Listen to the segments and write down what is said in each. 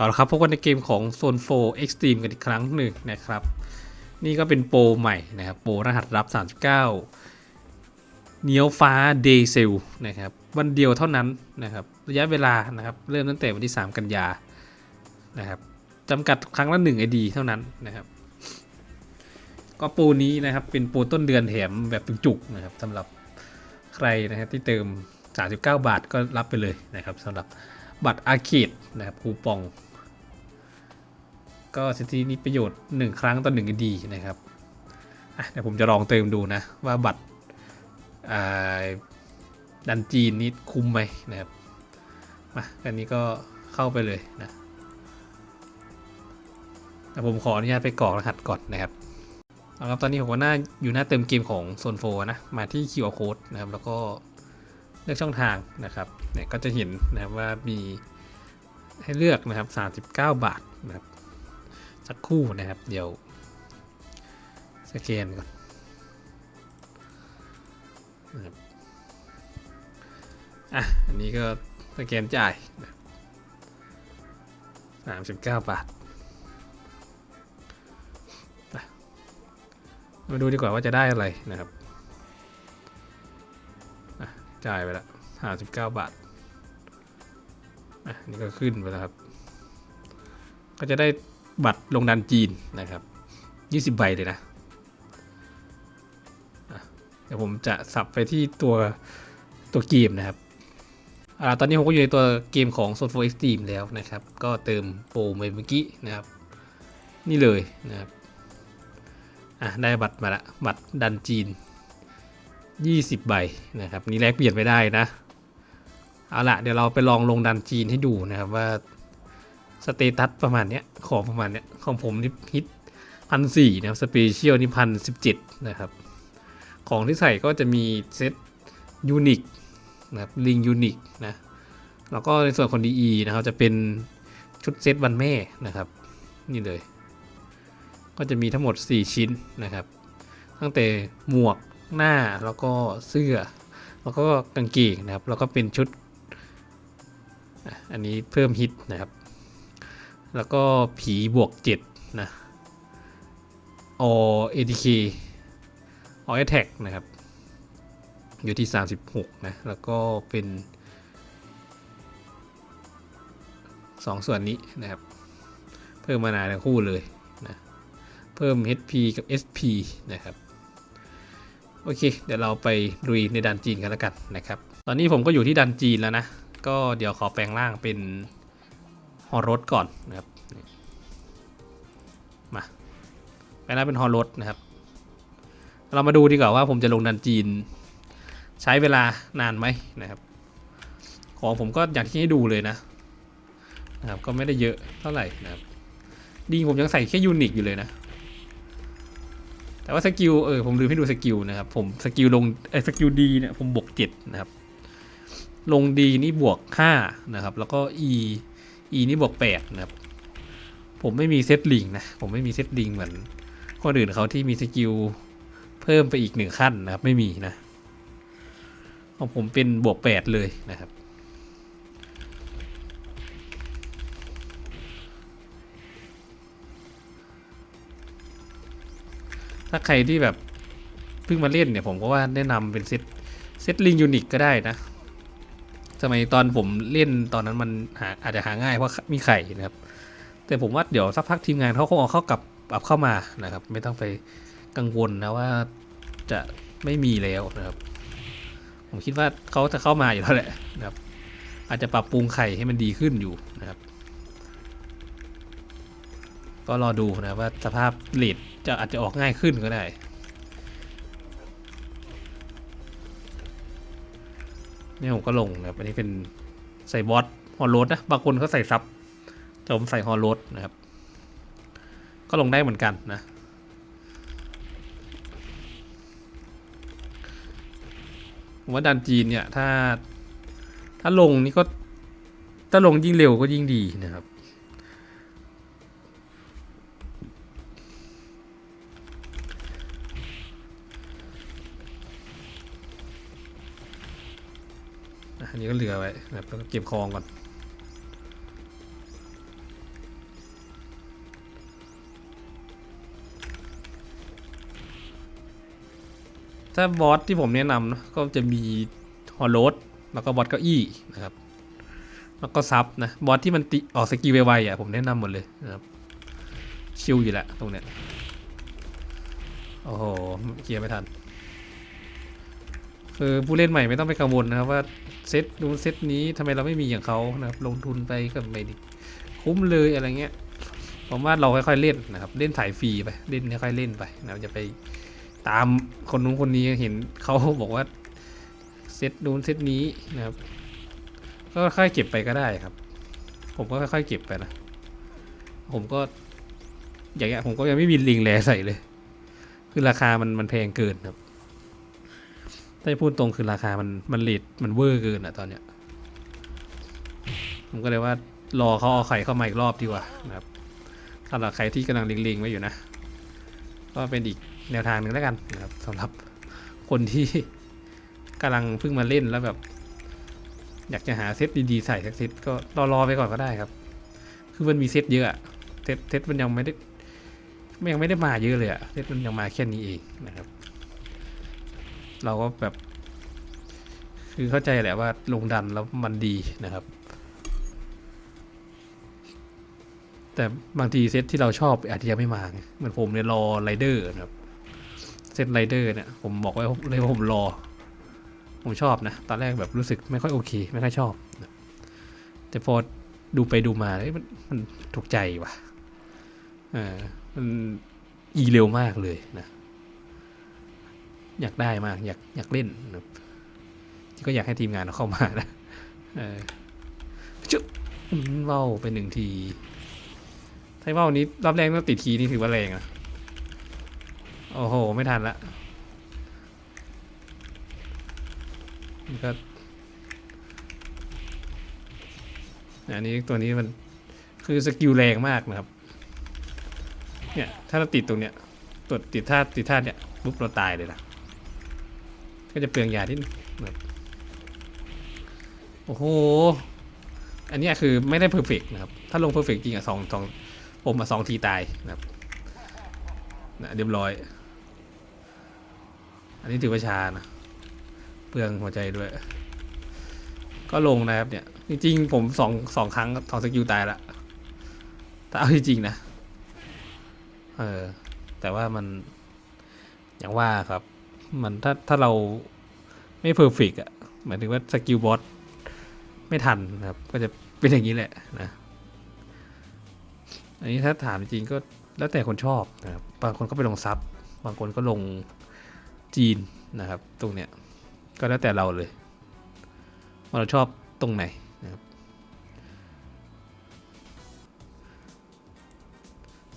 เอาละครับพบกันในเกมของ Zone 4 Extreme กันอีกครั้งหนึ่งนะครับ นี่ก็เป็นโปรใหม่นะครับ โปรรหัสรับ 39 เนียวฟ้าเดย์เซลนะครับ วันเดียวเท่านั้นนะครับ ระยะเวลานะครับ เริ่มตั้งแต่วันที่ 3 กันยานะครับจำกัดครั้งละ1 ID เท่านั้นนะครับ ก็โปรนี้นะครับ เป็นโปรต้นเดือนแถมแบบจุกๆนะครับสำหรับใครนะครับที่เติม 39 บาทก็รับไปเลยนะครับสำหรับบัตรอาร์เคดนะครับคูปอง ก็สิทธินี้ประโยชน์ 1 ครั้งต่อ1 ID นะครับเดี๋ยวผมจะลองเติมดูนะว่าบัตรดันจีนนี่คุ้มไหมนะครับมาอันนี้ก็เข้าไปเลยนะแต่ผมขออนุญาตไปกรอกรหัสก่อนนะครับเอาครับตอนนี้ผมก็หน้าอยู่หน้าเติมเกมของโซนโฟนะมาที่ QR code นะครับแล้วก็เลือกช่องทางนะครับเนี่ยก็จะเห็นนะครับว่ามีให้เลือกนะครับ 39 บาทนะครับ สักคู่นะครับ เดี๋ยวสแกนก่อนนะครับอะ อันนี้ก็สแกนจ่ายสามสิบเก้าบาท มาดูดีกว่าว่าจะได้อะไรนะครับ จ่ายไปละห้าสิบเก้าบาท อะ นี่ก็ขึ้นไปแล้วครับ ก็จะได้ บัตรลงดันจีนนะครับ20ใบเลยนะเดี๋ยวผมจะสับไปที่ตัวตัวเกมนะครับอ่าตอนนี้ผมก็อยู่ในตัวเกมของ s o 4 Extreme แล้วนะครับ ก็เติมโปรเมื่อกี้นะครับ นี่เลยนะครับอะได้บัตรมาละบัตรดันจีน 20 ใบนะครับนี่แลกเปลี่ยนไม่ได้นะ เอาละเดี๋ยวเราไปลองลงดันจีนให้ดูนะครับว่า สเตตัสประมาณเนี้ยของประมาณเนี้ยของผมนี่ฮิตพันสี่นะครับสเปเชียลนี่พันสิบเจ็ดนะครับ ของที่ใส่ก็จะมีเซตยูนิคนะครับลิงยูนิคนะแล้วก็ในส่วนของ DE นะครับจะเป็นชุดเซตวันแม่นะครับ นี่เลย ก็จะมีทั้งหมด 4 ชิ้นนะครับ ตั้งแต่หมวกหน้าแล้วก็เสื้อ แล้วก็กางเกงนะครับ แล้วก็เป็นชุด อันนี้เพิ่มฮิตนะครับ แล้วก็ผีบวกเจ็ดนะอเอทีเคออแท็กนะครับ อยู่ที่ 36 นะ แล้วก็เป็น2ส่วนนี้นะครับ เพิ่มมานาทั้งคู่เลยนะ เพิ่ม HP กับ SP นะครับ โอเค เดี๋ยวเราไปลุยในดันจีนกันแล้วกันนะครับ ตอนนี้ผมก็อยู่ที่ดันจีนแล้วนะ ก็เดี๋ยวขอแปลงร่างเป็น ฮอรถก่อนนะครับมาไปแล้วเป็นฮอรถนะครับ เรามาดูดีกว่าว่าผมจะลงดันจีน ใช้เวลานานไหมนะครับ ของผมก็อย่างที่ให้ดูเลยนะนะครับก็ไม่ได้เยอะเท่าไหร่นะครับดีผมยังใส่แค่ยูนิคอยู่เลยนะ แต่ว่าสกิลเออผมลืมให้ดูสกิลนะครับ ผมสกิลลงไอ้สกิลดีเนี่ยผมบวกเจ็ดนะครับ ลงดีนี่บวกห้านะครับ แล้วก็ E E นี่บวกแปดนะครับ ผมไม่มีเซตลิงนะ ผมไม่มีเซตลิงเหมือนคนอื่นเขาที่มีสกิลเพิ่มไปอีกหนึ่งขั้นนะครับ ไม่มีนะของผมเป็นบวกแปดเลยนะครับถ้าใครที่แบบเพิ่งมาเล่นเนี่ยผมก็ว่าแนะนำเป็นเซตเซตลิงยูนิคก็ได้นะ สมัยตอนผมเล่นตอนนั้นมันหาอาจจะหาง่ายเพราะมีไข่นะครับ แต่ผมว่าเดี๋ยวสักพักทีมงานเขาคงเอาเข้ากลับปรับเข้ามานะครับ ไม่ต้องไปกังวลนะว่าจะไม่มีแล้วนะครับ ผมคิดว่าเขาจะเข้ามาอยู่แล้วแหละนะครับ อาจจะปรับปรุงไข่ให้มันดีขึ้นอยู่นะครับ ก็รอดูนะว่าสภาพเลดจะอาจจะออกง่ายขึ้นก็ได้ นี่ผมก็ลงนะครับ อันนี้เป็นใส่บอสฮอลโรดนะ บางคนเขาใส่ซับ แต่ผมใส่ฮอลโรดนะครับ ก็ลงได้เหมือนกันนะ ผมว่าดันจีนเนี่ย ถ้า ถ้าลงนี่ก็ ถ้าลงยิ่งเร็วก็ยิ่งดีนะครับ อันนี้ก็เหลือไว้แบบเก็บคลองก่อน ถ้าบอสที่ผมแนะนำนะก็จะมีฮอลโลดแล้วก็บอสเก้าอี้นะครับ แล้วก็ซับนะ บอสที่มันติออกสกิลไวๆอะผมแนะนำหมดเลยนะครับ ชิลอยู่แหละตรงเนี้ย โอ้โหเกียร์ไม่ทัน คือผู้เล่นใหม่ไม่ต้องไปกังวลนะครับว่าเซตนู้นเซตนี้ทำไมเราไม่มีอย่างเขานะครับลงทุนไปก็ไม่ด้คุ้มเลยอะไรเงี้ยผมว่าเราค่อยๆเล่นนะครับเล่นถ่ายฟรีไปเล่นค่อยๆเล่นไปนะจะไปตามคนนู้นคนนี้เห็นเขาบอกว่าเซตนู้นเซตนี้นะครับก็ค่อยๆเก็บไปก็ได้ครับ ผมก็ค่อยๆเก็บไปนะผมก็อย่างเงี้ยผมก็ยังไม่มีลิงแลใส่เลย คือราคามันมันแพงเกินครับ ถ้าจะพูดตรงคือราคามันมันเลทมันเวอร์เกินอะตอนเนี้ยผมก็เลยว่ารอเขาเอาไข่เข้ามาอีกรอบดีกว่านะครับสำหรับใครที่กำลังลิงๆไว้อยู่นะ ก็เป็นอีกแนวทางหนึ่งแล้วกันนะครับสำหรับคนที่กำลังเพิ่งมาเล่นแล้วแบบ อยากจะหาเซตดีๆใส่สักเซตก็รอๆไปก่อนก็ได้ครับ คือมันมีเซตเยอะเซตเซตมันยังไม่ได้ไมันยังไม่ได้มาเยอะเลยอะเซตมันยังมาแค่นี้เองนะครับ เราก็แบบ คือเข้าใจแหละว่าลงดันแล้วมันดีนะครับ แต่บางทีเซตที่เราชอบอาจจะยังไม่มาเหมือนผมเนี่ยรอไรเดอร์นะครับเซตไรเดอร์เนี่ยผมบอกไว้เลยว่าผมรอ ผมชอบนะ ตอนแรกแบบรู้สึกไม่ค่อยโอเค ไม่ค่อยชอบนะแต่พอดูไปดูมาเอ้ยมันมันถูกใจว่ะเออมันอีเร็วมากเลยนะ อยากได้มาก อยากอยากเล่นนะครับก็อยากให้ทีมงานเอาเข้ามานะเออจุ๊บเว้าไปหนึ่งทีไทเว้านี้รอบแรกต้องติดทีนี่ถือว่าแรงอะโอ้โห ไม่ทันละนี่ก็อันนี้ตัวนี้มันคือสกิลแรงมากนะครับ เนี่ย ถ้าเราติดตรงเนี้ยตดติดท่าติดท่าเนี่ยปุ๊บเราตายเลยนะ ก็จะเปลืองยาที่แบบโอ้โห อันนี้คือไม่ได้เพอร์เฟกนะครับ ถ้าลงเพอร์เฟกจริงอะสองสองผมมาสองทีตายนะครับนะเรียบร้อย อันนี้ถือว่าชานะ เปลืองหัวใจด้วย ก็ลงนะครับเนี่ย จริงๆ ผมสองสองครั้งสองสกิลตายละแต่เอาจริงๆนะ เออ แต่ว่ามันอย่างว่าครับ มันถ้าถ้าเราไม่เพอร์เฟกอะหมายถึงว่าสกิลบอสไม่ทันนะครับ ก็จะเป็นอย่างนี้แหละนะ อันนี้ถ้าถามจริงก็แล้วแต่คนชอบนะครับ บางคนก็ไปลงซับบางคนก็ลงจีนนะครับ ตรงเนี้ยก็แล้วแต่เราเลยว่าเราชอบตรงไหนนะครับ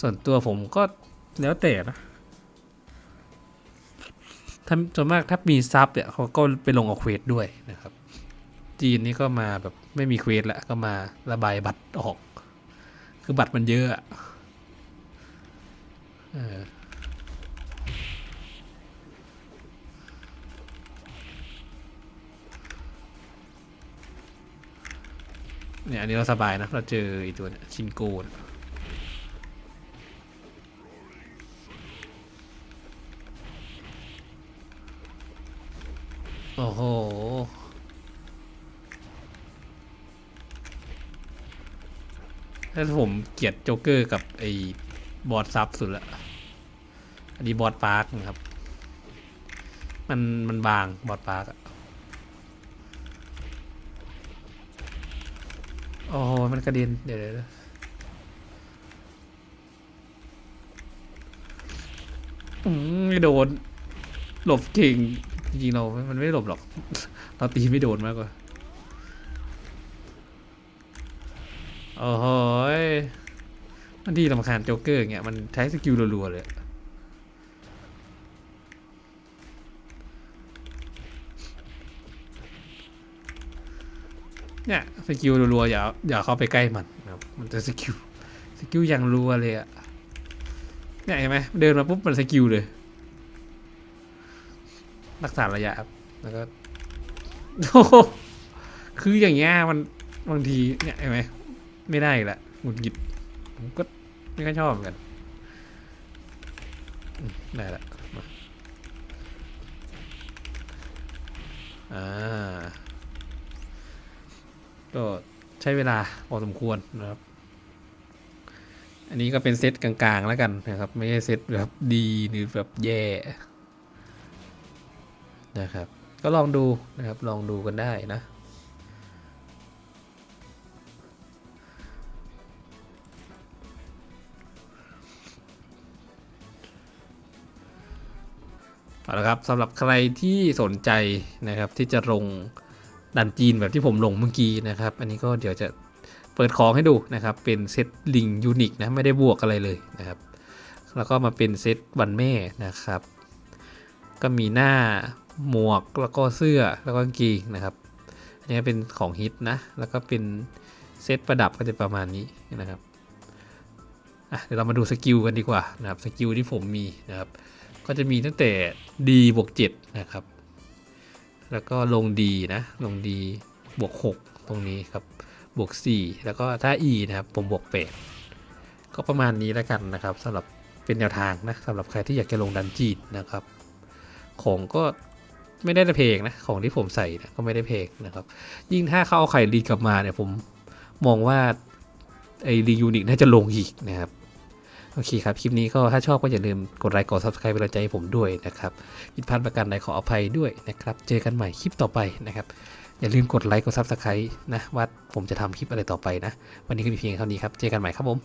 ส่วนตัวผมก็แล้วแต่นะ ถ้าส่วนมากถ้ามีซับเนี่ยเขาก็ไปลงเอาเควสด้วยนะครับ จีนนี่ก็มาแบบไม่มีเควสแล้วก็มาระบายบัตรออก คือบัตรมันเยอะเออเนี่ยอันนี้เราสบายนะ เราเจอไอีตัวเนี่ยชินโกนย โอ้โห ถ้าผมเกลียดโจ๊กเกอร์กับไอ้บอสซับสุดละ อันนี้บอสปาร์คนะครับ มันมันบางบอสปาร์คอะโอ้โห มันกระเด็น เดี๋ยวเดี๋ยวอืมไม่โดน หลบเก่ง จริงๆเรา มันไม่หลบหรอก เราตีไม่โดนมากกว่า โอ้โหยมันที่ลำคาญโจ๊กเกอร์อย่างเงี้ย มันใช้สกิลรัวๆเลย เนี่ย สกิลรัวๆอย่า อย่าเข้าไปใกล้มันนะครับมันจะสกิล สกิลอย่างรัวเลยอะเนี่ยเห็นไหมเดินมาปุ๊บมันสกิลเลย รักษาระยะครับแล้วก็โอ้โหคืออย่างเงี้ยมันบางทีเนี่ยเห็นไหมไม่ได้อีกละหงุดหงิดผมก็ไม่ค่อยชอบเหมือนกันได้ละมาอ่าก็ใช้เวลาพอสมควรนะครับ อันนี้ก็เป็นเซตกลางๆแล้วกันนะครับ ไม่ใช่เซตแบบดีหรือแบบแย่ นะครับ ก็ลองดูนะครับลองดูกันได้นะเอาละครับสำหรับใครที่สนใจนะครับที่จะลงดันจีนแบบที่ผมลงเมื่อกี้นะครับ อันนี้ก็เดี๋ยวจะเปิดของให้ดูนะครับ เป็นเซตลิงยูนิคนะไม่ได้บวกอะไรเลยนะครับ แล้วก็มาเป็นเซตวันแม่นะครับ ก็มีหน้า หมวกแล้วก็เสื้อแล้วก็กางเกงนะครับ อันนี้เป็นของฮิตนะ แล้วก็เป็นเซตประดับก็จะประมาณนี้นะครับอะเดี๋ยวเรามาดูสกิลกันดีกว่านะครับสกิลที่ผมมีนะครับ ก็จะมีตั้งแต่ D บวก7นะครับ แล้วก็ลง D นะลง D บวก6ตรงนี้ครับบวก 4 แล้วก็ถ้า E นะครับผมบวก8ก็ประมาณนี้แล้วกันนะครับสำหรับเป็นแนวทางนะสำหรับใครที่อยากจะลงดันจีนนะครับ ของก็ ไม่ได้เพลงนะของที่ผมใส่นะก็ไม่ได้เพลงนะครับ ยิ่งถ้าเขาเอาไข่ลีกลับมาเนี่ยผมมองว่าไอ้ลียูนิคน่าจะลงอีกนะครับโอเคครับ คลิปนี้ก็ถ้าชอบก็อย่าลืมกดไลค์กด subscribe เป็นกำลังใจให้ผมด้วยนะครับผิดพลาดประการใดขออภัยด้วยนะครับ เจอกันใหม่คลิปต่อไปนะครับ อย่าลืมกดไลค์กด subscribe นะว่าผมจะทำคลิปอะไรต่อไปนะ วันนี้ก็มีเพียงเท่านี้ครับ เจอกันใหม่ครับผม